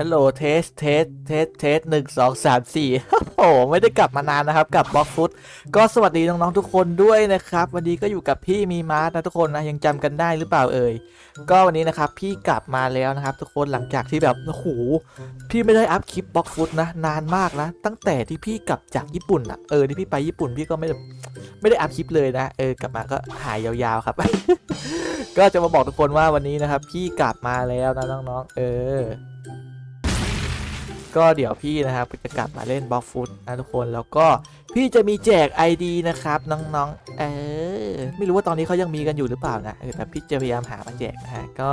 ฮัลโหลเทสเทสเทสเทสหนึ่งสองสามสี่โอ้โหไม่ได้กลับมานานนะครับ กับบล็อกฟุตก็สวัสดีน้องๆทุกคนด้วยนะครับ วันนี้ก็อยู่กับพี่มีมาร์ทนะทุกคนนะยังจำกันได้หรือเปล่าเอ่ยก็วันนี้นะครับพี่กลับมาแล้วนะครับ ทุกคนหลังจากที่แบบโอ้โหพี่ไม่ได้อัพคลิปบล็อกฟุตนะนานมากนะ ตั้งแต่ที่พี่กลับจากญี่ปุ่นอะเออที่พี่ไปญี่ปุ่นพี่ก็ไม่ได้ไม่ได้อัพคลิปเลยนะเออกลับมาก็หายยาวๆครับ ก็จะมาบอกทุกคนว่าวันนี้นะครับ พี่กลับมาแล้วนะน้องๆ เออ ก็เดี๋ยวพี่นะครับจะกลับมาเล่นบล็อกฟุตนะทุกคนแล้วก็พี่จะมีแจก ID นะครับน้องๆ เออไม่รู้ว่าตอนนี้เขายังมีกันอยู่หรือเปล่านะแต่พี่จะพยายามหามาแจกนะฮะก็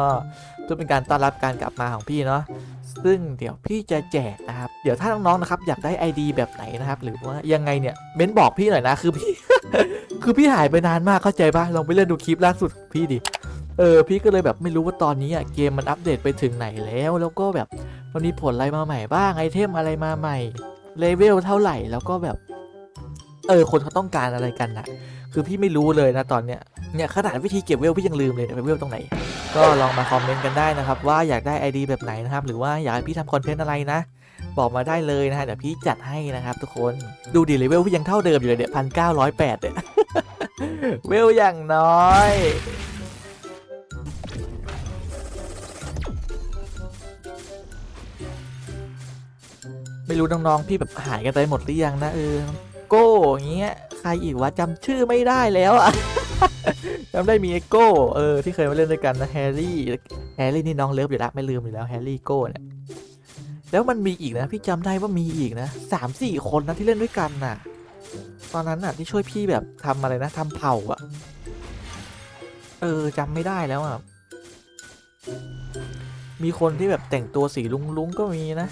เพื่อเป็นการต้อนรับการกลับมาของพี่เนาะซึ่งเดี๋ยวพี่จะแจกนะครับเดี๋ยวถ้าน้องๆนะครับอยากได้ ID แบบไหนนะครับหรือว่ายังไงเนี่ยเม้นบอกพี่หน่อยนะคือพี่คือพี่หายไปนานมากเข้าใจปะลองไปเล่นดูคลิปล่าสุดพี่ดิเออพี่ก็เลยแบบไม่รู้ว่าตอนนี้อะเกมมันอัปเดตไปถึงไหนแล้ว แล้วก็แบบ มันมีผลอะไรมาใหม่บ้างไอเทมอะไรมาใหม่เลเวลเท่าไหร่แล้วก็แบบ เออคนเขาต้องการอะไรกันนะคือพี่ไม่รู้เลยนะตอนเนี้ยเนี่ยขนาดวิธีเก็บเวลพี่ยังลืมเลยเนี่ยเวลตรงไหน ก็ลองมาคอมเมนต์กันได้นะครับ ว่าอยากได้ ID แบบไหนนะครับ หรือว่าอยากให้พี่ทำคอนเทนต์อะไรนะ บอกมาได้เลยนะฮะเดี๋ยวพี่จัดให้นะครับ ทุกคนดูดิเลเวลพี่ยังเท่าเดิมอยู่เลยเนี่ยพันเก้าร้อยแปดเนี่ยเวลอย่างน้อย ไม่รู้น้องๆพี่แบบหายกันไปหมดหรือยังนะเออโก้อย่างเงี้ยใครอีกวะจำชื่อไม่ได้แล้วอะจำได้มีไอโก้เออที่เคยมาเล่นด้วยกันนะแฮร์รี่แฮร์รี่นี่น้องเลิฟอยู่แล้วไม่ลืมอยู่แล้วแฮร์รี่โก้เนี่ยแล้วมันมีอีกนะ พี่จำได้ว่ามีอีกนะสามสี่คนนะที่เล่นด้วยกันน่ะ ตอนนั้นน่ะที่ช่วยพี่แบบทำอะไรนะทำเผาอะเออจำไม่ได้แล้วอะมีคนที่แบบแต่งตัวสีลุงๆก็มีนะ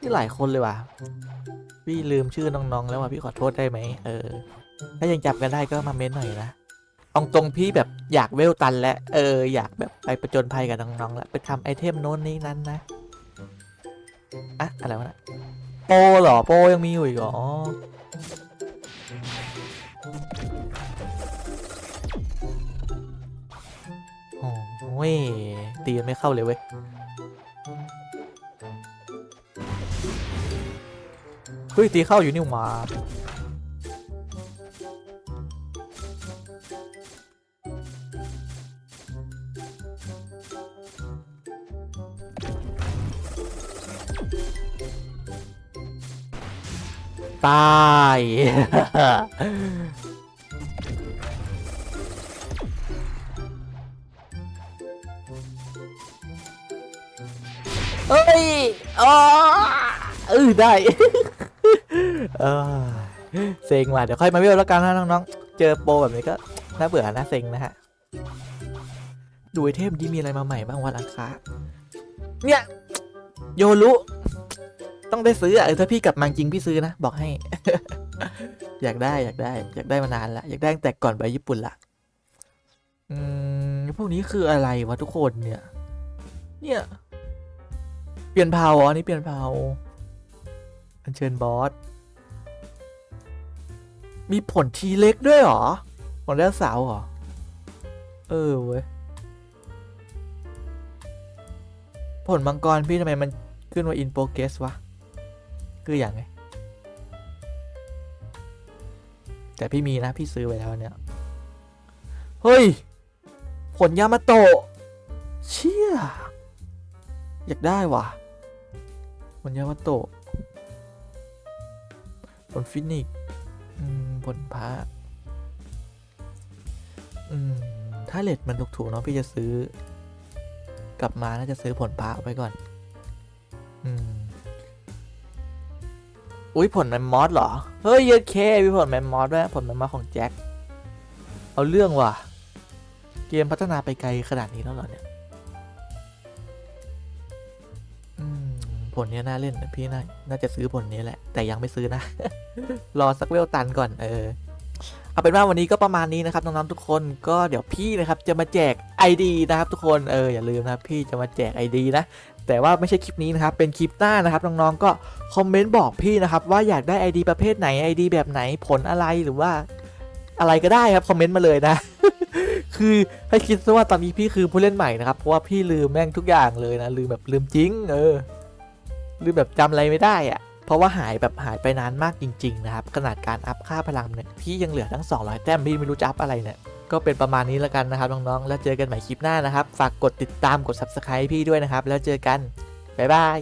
นี่หลายคนเลยว่ะ พี่ลืมชื่อน้องๆ แล้วว่ะพี่ขอโทษได้ไหมเออ ถ้ายังจับกันได้ก็มาเม้นหน่อยนะตรงตรงพี่แบบอยากเวลตันและเอออยากแบบไปประจนภัยกับน้องๆแล้วไปทำไอเทมโน้นนี้นั้นนะอะอะไรวะนะโปเหรอโปยังมีอยู่อีกเหรอ อ้ยตีมันไม่เข้าเลยเว้ยเฮ้ยตีเข้าอยู่นี่หว่าตาย เฮ้ยอ๋อเออได้ เออเซ็งว่ะเดี๋ยวค่อยมาเวลแล้วกันนะน้องๆ เจอโปรแบบนี้ก็น่าเบื่อน่าเซ็งนะฮะ ดูไอเทมที่มีอะไรมาใหม่บ้างวันอังคารเนี่ย โยรุต้องได้ซื้ออะเออถ้าพี่กลับมาจริงพี่ซื้อนะ บอกให้ อยากได้อยากได้ อยากได้มานานละอยากได้ตั้งแต่ก่อนไปญี่ปุ่นละอืมพวกนี้คืออะไรวะทุกคนเนี่ย เนี่ย ปลี่ยนเผาอ๋ออันนี่เปลี่ยนเผาอัญเชิญบอส มีผลทีเล็กด้วยหรอ ผลแล้วสาวหรอ เออเว้ย ผลมังกรพี่ทำไมมันขึ้นว่า in progress วะ คืออย่างไง แต่พี่มีนะ พี่ซื้อไว้แล้วเนี่ย เฮ้ย ผลยามาโตะ เชี่ย อยากได้ว่ะ ผลยามาโตะผลฟินิกผลพระอืมถ้าเลทมันถูกๆเนาะพี่จะซื้อ กลับมาน่าจะซื้อผลพระไว้ก่อน อืม อุ้ยผลแมมมอสเหรอ เฮ้ยเยอะเคมีผลแมมมอสด้วยผลแมมมอสของแจ็ค เอาเรื่องว่ะ เกมพัฒนาไปไกลขนาดนี้แล้วเหรอเนี่ย ผลนี้น่าเล่นพี่น่าน่าจะซื้อผลนี้แหละ แต่ยังไม่ซื้อนะ รอสักเวลตันก่อนเออเอาเป็นว่าวันนี้ก็ประมาณนี้นะครับน้องๆทุกคนก็เดี๋ยวพี่นะครับจะมาแจก ID นะครับทุกคนเอออย่าลืมนะครับพี่จะมาแจก ID นะแต่ว่าไม่ใช่คลิปนี้นะครับเป็นคลิปหน้านะครับน้องๆก็คอมเมนต์บอกพี่นะครับว่าอยากได้ ID ประเภทไหน ID แบบไหนผลอะไรหรือว่าอะไรก็ได้ครับคอมเมนต์มาเลยนะ คือให้คิดซะว่าตอนนี้พี่คือผู้เล่นใหม่นะครับเพราะว่าพี่ลืมแม่งทุกอย่างเลยนะลืมแบบลืมจริง เออ ลืมแบบจำอะไรไม่ได้อะเพราะว่าหายแบบหายไปนานมากจริงๆนะครับขนาดการอัพค่าพลังเนี่ยที่ยังเหลือทั้ง 200 แต้มพี่ไม่รู้จะอัพอะไรเนี่ยก็เป็นประมาณนี้แล้วกันนะครับน้องๆแล้วเจอกันใหม่คลิปหน้านะครับ ฝากกดติดตามกด subscribe พี่ด้วยนะครับ แล้วเจอกันบ๊ายบาย